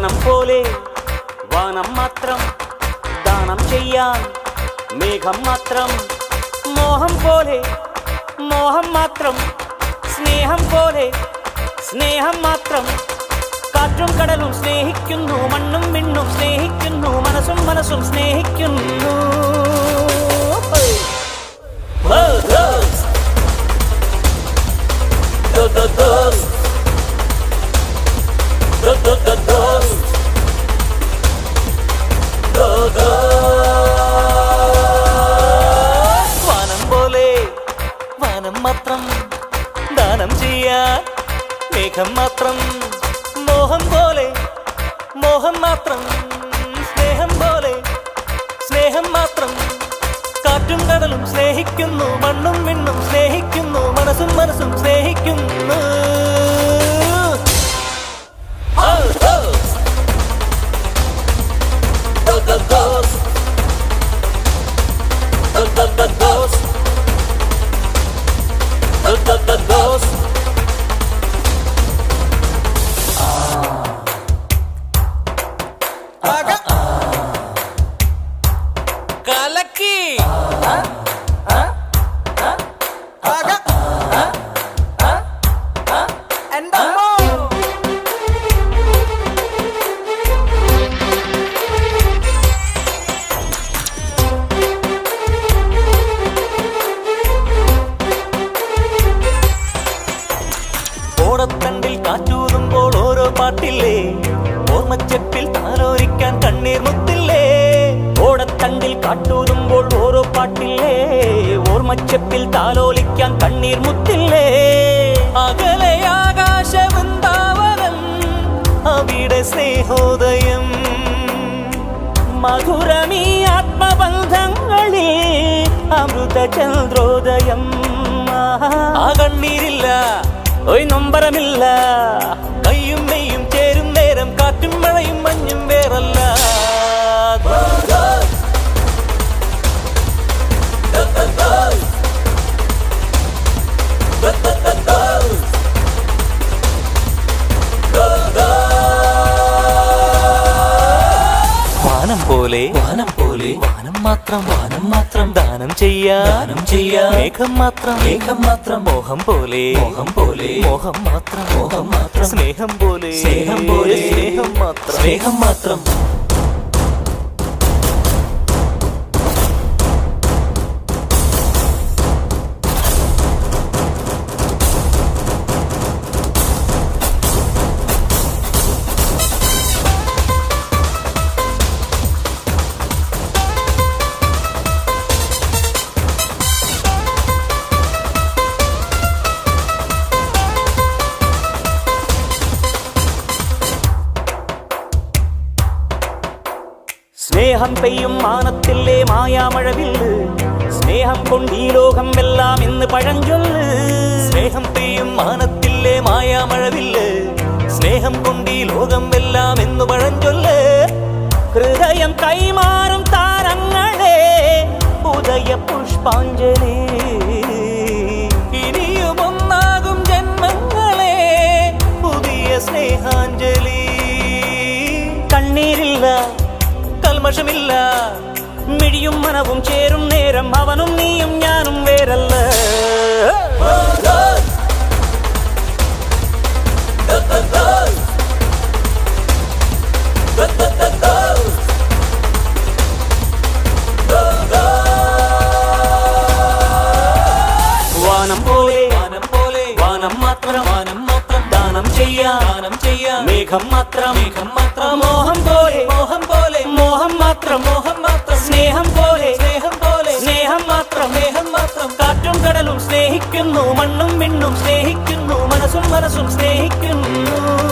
പോലെ വാനം മാത്രം ദാനം ചെയ്യാൻ മേഘം മാത്രം മോഹം പോലെ മോഹം മാത്രം സ്നേഹം പോലെ സ്നേഹം മാത്രം കാറ്റും കടലും സ്നേഹിക്കുന്നു മണ്ണും മിണ്ണും സ്നേഹിക്കുന്നു മനസ്സും മനസ്സും സ്നേഹിക്കുന്നു ചെയ്യാൻ മേഘം മാത്രം മോഹം പോലെ മോഹം മാത്രം സ്നേഹം പോലെ സ്നേഹം മാത്രം. കാറ്റും കടലും സ്നേഹിക്കുന്നു മണ്ണും മിണ്ണും സ്നേഹിക്കുന്നു മനസ്സും മനസ്സും സ്നേഹിക്കുന്നു. കാറ്റൂതുമ്പോൾ ഓരോ പാട്ടില്ലേ? ഓർമ്മച്ചെപ്പിൽ താലോലിക്കാൻ കണ്ണീർ മുത്തില്ലേ? ഓടത്തണ്ടിൽ കാറ്റൂതുമ്പോൾ ഓരോ പാട്ടില്ലേ? ഓർമ്മച്ചെപ്പിൽ താലോലിക്കാൻ കണ്ണീർ മുത്തില്ലേ? അകലെ ആകാശ വൃന്ദാവനം അവിടെ സ്നേഹോദയം. മധുരമീ ആത്മബന്ധങ്ങളിൽ അമൃത ചന്ദ്രോദയം ആ കണ്ണീരില്ല. ഒരു നൊമ്പരമില്ല. കയ്യും മെയ്യും ചേരും നേരം കാറ്റും മഴയും മഞ്ഞും വേറല്ല. പോലെ വാനം പോലെ. വാനം മാത്രം വാനം മാത്രം ദാനം ചെയ്യാൻ ദാനം ചെയ്യാൻ മേഘം മാത്രം മേഘം മാത്രം. മോഹം പോലെ. മോഹം പോലെ. മോഹം മാത്രം മോഹം മാത്രം. സ്നേഹം പോലെ. സ്നേഹം പോലെ. സ്നേഹം മാത്രം. സ്നേഹം മാത്രം. സ്നേഹം പെയ്യും മാനത്തില്ലേ മായാമഴവിൽ സ്നേഹം കൊണ്ട് ഈ ലോകം എല്ലാം ഇന്ന് പഴഞ്ചൊല്ല്. സ്നേഹം പെയ്യും മാനത്തില്ലേ മായാമഴവിൽ സ്നേഹം കൊണ്ട് ഈ ലോകം എല്ലാം എന്ന് പഴഞ്ചൊല്ല്. ഹൃദയം കൈമാറും താരങ്ങളെ ഉദയ പുഷ്പാഞ്ജലി. ഇനിയും ഒന്നാകും ജന്മങ്ങളെ പുതിയ സ്നേഹാഞ്ജലി. കൽമഷമില്ല മിഴിയും മനവും ചേരും നേരം അവനും നീയും ഞാനും വേരല്ല വാനം പോലെ വാനം പോലെ വാനം മാത്രം വാനം മാത്രം ദാനം ചെയ്യാം. ദാനം ചെയ്യാൻ മേഘം മാത്രം മേഘം മാത്രം മോഹം പോലെ മാത്രം മോഹം മാത്രം സ്നേഹം പോലെ സ്നേഹം പോലെ സ്നേഹം മാത്രം സ്നേഹം മാത്രം. കാറ്റും കടലും സ്നേഹിക്കുന്നു മണ്ണും മിണ്ണും സ്നേഹിക്കുന്നു മനസ്സും മനസ്സും സ്നേഹിക്കുന്നു.